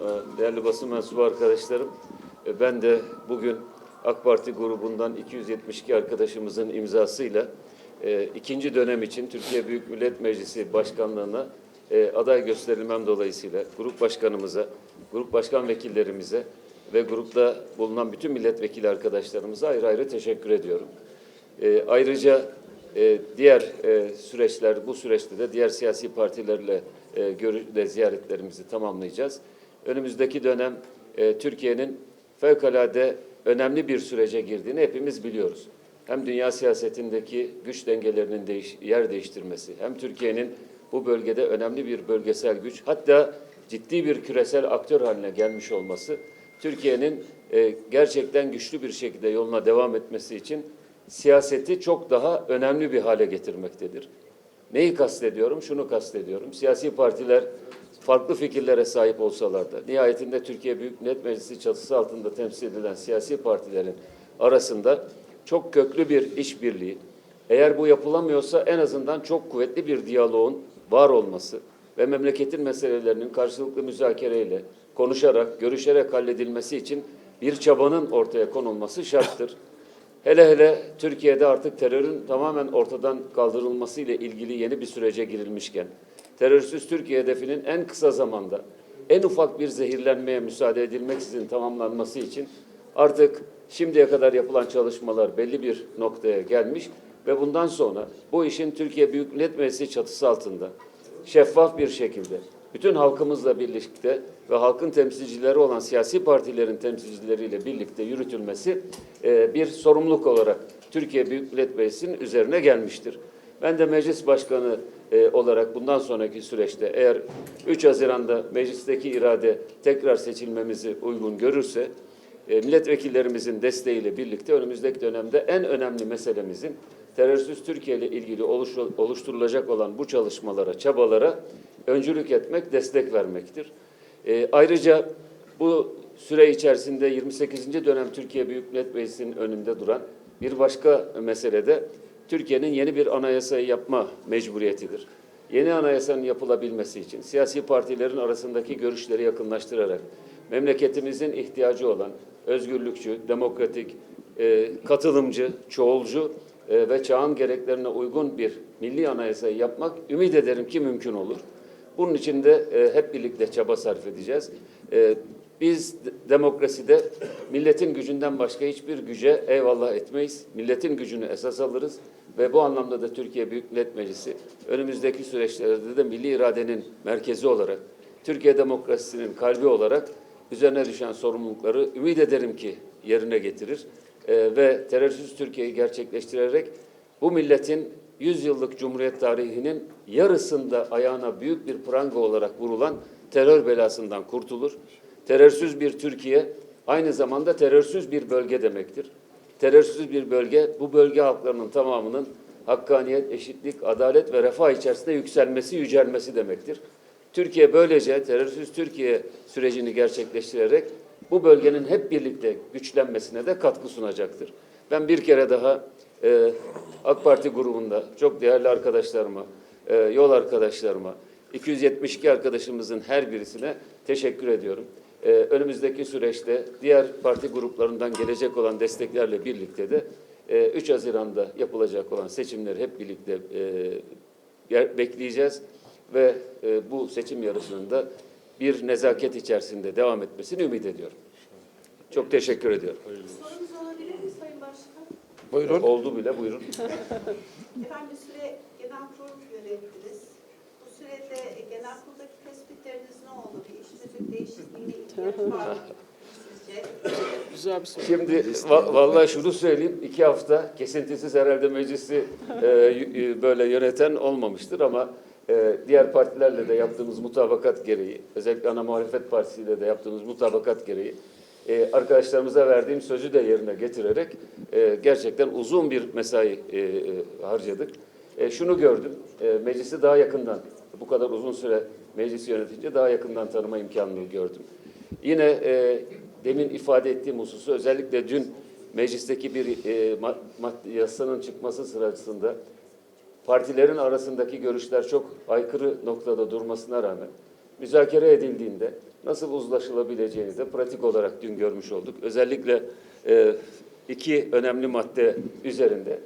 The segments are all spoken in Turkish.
e, değerli basın mensubu arkadaşlarım. E, Ben de bugün AK Parti grubundan 272 arkadaşımızın imzasıyla e, ikinci dönem için Türkiye Büyük Millet Meclisi Başkanlığı'na e, aday gösterilmem dolayısıyla grup başkanımıza, grup başkan vekillerimize ve grupta bulunan bütün milletvekili arkadaşlarımıza ayrı ayrı teşekkür ediyorum. Ayrıca diğer süreçler, bu süreçte de diğer siyasi partilerle e, görü- de ziyaretlerimizi tamamlayacağız. Önümüzdeki dönem e, Türkiye'nin fevkalade önemli bir sürece girdiğini hepimiz biliyoruz. Hem dünya siyasetindeki güç dengelerinin değiş, yer değiştirmesi, hem Türkiye'nin bu bölgede önemli bir bölgesel güç, hatta ciddi bir küresel aktör haline gelmiş olması, Türkiye'nin e, gerçekten güçlü bir şekilde yoluna devam etmesi için siyaseti çok daha önemli bir hale getirmektedir. Neyi kastediyorum? Şunu kastediyorum. Siyasi partiler farklı fikirlere sahip olsalar da nihayetinde Türkiye Büyük Millet Meclisi çatısı altında temsil edilen siyasi partilerin arasında çok köklü bir işbirliği, eğer bu yapılamıyorsa en azından çok kuvvetli bir diyaloğun var olması ve memleketin meselelerinin karşılıklı müzakereyle, konuşarak, görüşerek halledilmesi için bir çabanın ortaya konulması şarttır. Hele hele Türkiye'de artık terörün tamamen ortadan kaldırılması ile ilgili yeni bir sürece girilmişken, terörsüz Türkiye hedefinin en kısa zamanda en ufak bir zehirlenmeye müsaade edilmeksizin tamamlanması için artık şimdiye kadar yapılan çalışmalar belli bir noktaya gelmiş ve bundan sonra bu işin Türkiye Büyük Millet Meclisi çatısı altında şeffaf bir şekilde bütün halkımızla birlikte ve halkın temsilcileri olan siyasi partilerin temsilcileriyle birlikte yürütülmesi e, bir sorumluluk olarak Türkiye Büyük Millet Meclisi'nin üzerine gelmiştir. Ben de meclis başkanı e, olarak bundan sonraki süreçte eğer 3 Haziran'da meclisteki irade tekrar seçilmemizi uygun görürse e, milletvekillerimizin desteğiyle birlikte önümüzdeki dönemde en önemli meselemizin terörsüz Türkiye ile ilgili oluşturulacak olan bu çalışmalara, çabalara öncülük etmek, destek vermektir. E, ayrıca bu süre içerisinde 28. dönem Türkiye Büyük Millet Meclisi'nin önünde duran bir başka mesele de Türkiye'nin yeni bir anayasayı yapma mecburiyetidir. Yeni anayasanın yapılabilmesi için siyasi partilerin arasındaki görüşleri yakınlaştırarak memleketimizin ihtiyacı olan özgürlükçü, demokratik, e, katılımcı, çoğulcu e, ve çağın gereklerine uygun bir milli anayasayı yapmak ümit ederim ki mümkün olur. Bunun için de e, hep birlikte çaba sarf edeceğiz. E, biz demokraside milletin gücünden başka hiçbir güce eyvallah etmeyiz. Milletin gücünü esas alırız ve bu anlamda da Türkiye Büyük Millet Meclisi önümüzdeki süreçlerde de milli iradenin merkezi olarak, Türkiye demokrasisinin kalbi olarak üzerine düşen sorumlulukları ümit ederim ki yerine getirir E, ve terörsüz Türkiye'yi gerçekleştirerek bu milletin 100 yıllık Cumhuriyet tarihinin yarısında ayağına büyük bir pranga olarak vurulan terör belasından kurtulur. Terörsüz bir Türkiye aynı zamanda terörsüz bir bölge demektir. Terörsüz bir bölge bu bölge halklarının tamamının hakkaniyet, eşitlik, adalet ve refah içerisinde yükselmesi, yücelmesi demektir. Türkiye böylece terörsüz Türkiye sürecini gerçekleştirerek bu bölgenin hep birlikte güçlenmesine de katkı sunacaktır. Ben bir kere daha e, AK Parti grubunda çok değerli arkadaşlarıma, e, yol arkadaşlarıma, 272 arkadaşımızın her birisine teşekkür ediyorum. E, önümüzdeki süreçte diğer parti gruplarından gelecek olan desteklerle birlikte de e, 3 Haziran'da yapılacak olan seçimleri hep birlikte e, bekleyeceğiz ve e, bu seçim yarışının da bir nezaket içerisinde devam etmesini ümit ediyorum. Çok teşekkür ediyorum. Sorunuz olabilir mi Sayın Başkan? Buyurun. Oldu bile buyurun. Efendim bir süre genel kurul yönettiniz. Bu sürede genel kuruldaki tespitleriniz ne oldu? Bir iş tüzük değişikliğine ihtiyaç var mı sizce? Güzel bir soru. Şimdi va- vallahi şunu söyleyeyim, iki hafta kesintisiz herhalde meclisi e, y- y- böyle yöneten olmamıştır ama e, diğer partilerle de yaptığımız mutabakat gereği, özellikle ana muhalefet partisiyle de yaptığımız mutabakat gereği e, arkadaşlarımıza verdiğim sözü de yerine getirerek e, gerçekten uzun bir mesai e, harcadık. Şunu gördüm, meclisi daha yakından, bu kadar uzun süre meclisi yönetince daha yakından tanıma imkanını gördüm. Yine demin ifade ettiğim hususu özellikle dün meclisteki bir e, yasanın çıkması sırasında partilerin arasındaki görüşler çok aykırı noktada durmasına rağmen müzakere edildiğinde nasıl uzlaşılabileceğini de pratik olarak dün görmüş olduk. Özellikle e, iki önemli madde üzerinde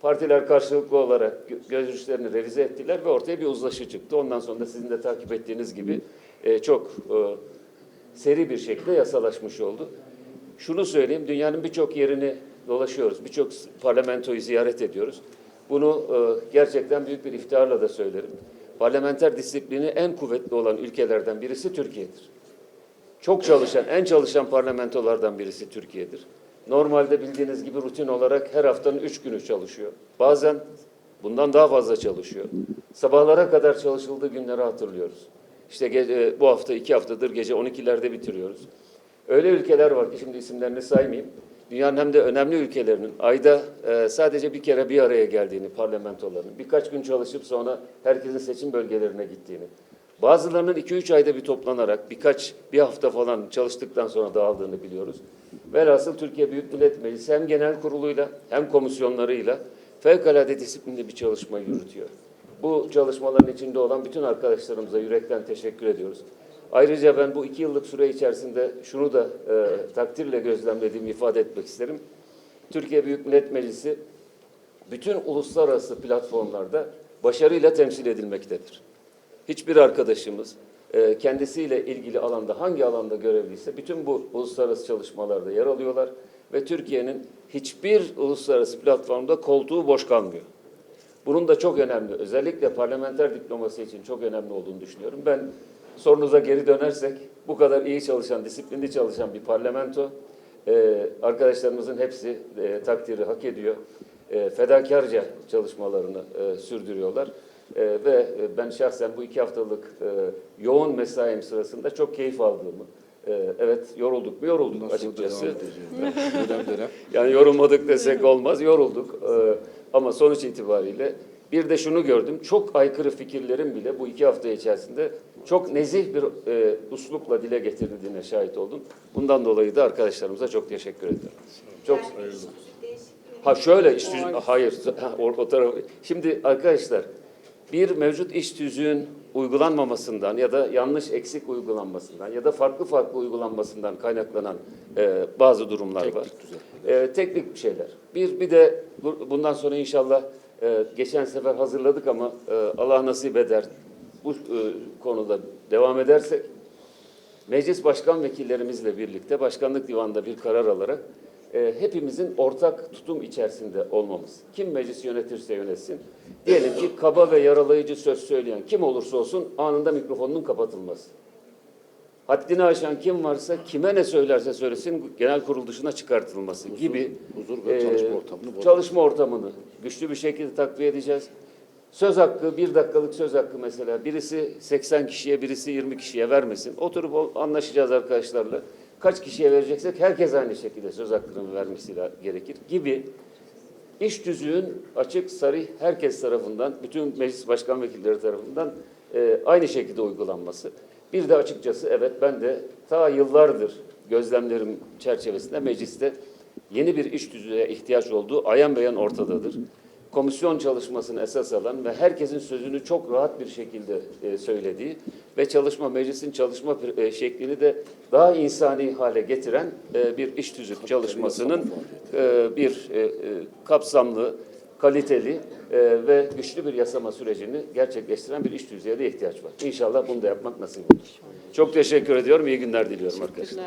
partiler karşılıklı olarak gö- görüşlerini revize ettiler ve ortaya bir uzlaşı çıktı. Ondan sonra da sizin de takip ettiğiniz gibi e, çok e, seri bir şekilde yasalaşmış oldu. Şunu söyleyeyim, dünyanın birçok yerini dolaşıyoruz, birçok parlamentoyu ziyaret ediyoruz. Bunu e, gerçekten büyük bir iftiharla da söylerim. Parlamenter disiplini en kuvvetli olan ülkelerden birisi Türkiye'dir. Çok çalışan, en çalışan parlamentolardan birisi Türkiye'dir. Normalde bildiğiniz gibi rutin olarak her haftanın üç günü çalışıyor. Bazen bundan daha fazla çalışıyor. Sabahlara kadar çalışıldığı günleri hatırlıyoruz. İşte gece, bu hafta iki haftadır gece 12'lerde bitiriyoruz. Öyle ülkeler var ki şimdi isimlerini saymayayım. Dünyanın hem de önemli ülkelerinin ayda e, sadece bir kere bir araya geldiğini parlamentolarının, birkaç gün çalışıp sonra herkesin seçim bölgelerine gittiğini, bazılarının 2-3 ayda bir toplanarak birkaç bir hafta falan çalıştıktan sonra dağıldığını biliyoruz. Velhasıl Türkiye Büyük Millet Meclisi hem genel kuruluyla hem komisyonlarıyla fevkalade disiplinli bir çalışma yürütüyor. Bu çalışmaların içinde olan bütün arkadaşlarımıza yürekten teşekkür ediyoruz. Ayrıca ben bu iki yıllık süre içerisinde şunu da e, takdirle gözlemlediğimi ifade etmek isterim. Türkiye Büyük Millet Meclisi bütün uluslararası platformlarda başarıyla temsil edilmektedir. Hiçbir arkadaşımız e, kendisiyle ilgili alanda hangi alanda görevliyse bütün bu uluslararası çalışmalarda yer alıyorlar ve Türkiye'nin hiçbir uluslararası platformda koltuğu boş kalmıyor. Bunun da çok önemli, özellikle parlamenter diplomasi için çok önemli olduğunu düşünüyorum. Ben sorunuza geri dönersek bu kadar iyi çalışan, disiplinli çalışan bir parlamento e, arkadaşlarımızın hepsi e, takdiri hak ediyor. E, fedakarca çalışmalarını e, sürdürüyorlar. E, ve e, ben şahsen bu iki haftalık e, yoğun mesaim sırasında çok keyif aldığımı, e, evet yorulduk mu yorulduk Nasıl açıkçası. Dönem dönem. Yani yorulmadık desek olmaz, yorulduk. Ee, ama sonuç itibariyle bir de şunu gördüm, çok aykırı fikirlerin bile bu iki hafta içerisinde çok nezih bir e, uslupla dile getirildiğine şahit oldum. Bundan dolayı da arkadaşlarımıza çok teşekkür ediyorum. Çok Yani Ha şöyle iş tüzüğü, hayır ha, o, o tarafı. Şimdi arkadaşlar bir mevcut iş tüzüğün uygulanmamasından ya da yanlış eksik uygulanmasından ya da farklı farklı uygulanmasından kaynaklanan e, bazı durumlar var. E, teknik bir şeyler. Bir bir de bu- bundan sonra inşallah e, geçen sefer hazırladık ama e, Allah nasip eder bu e, konuda devam edersek meclis başkan vekillerimizle birlikte başkanlık divanında bir karar alarak e, hepimizin ortak tutum içerisinde olmamız. Kim meclis yönetirse yönetsin. Diyelim ki kaba ve yaralayıcı söz söyleyen kim olursa olsun anında mikrofonunun kapatılması. Haddini aşan kim varsa kime ne söylerse söylesin genel kurul dışına çıkartılması gibi huzur ve e, çalışma ortamını çalışma ortamını güçlü bir şekilde takviye edeceğiz. Söz hakkı, bir dakikalık söz hakkı mesela. Birisi 80 kişiye, birisi 20 kişiye vermesin. Oturup anlaşacağız arkadaşlarla. Kaç kişiye vereceksek herkes aynı şekilde söz hakkını vermesi gerekir gibi iş tüzüğün açık, sarih herkes tarafından, bütün meclis başkan vekilleri tarafından e, aynı şekilde uygulanması. Bir de açıkçası evet ben de ta yıllardır gözlemlerim çerçevesinde mecliste yeni bir iş tüzüğe ihtiyaç olduğu ayan beyan ortadadır. Komisyon çalışmasını esas alan ve herkesin sözünü çok rahat bir şekilde e, söylediği ve çalışma meclisin çalışma e, şeklini de daha insani hale getiren e, bir iş tüzük çalışmasının e, bir e, e, kapsamlı, kaliteli e, ve güçlü bir yasama sürecini gerçekleştiren bir iş tüzüğe de ihtiyaç var. İnşallah bunu da yapmak nasip olur. Çok teşekkür ediyorum. İyi günler diliyorum arkadaşlar.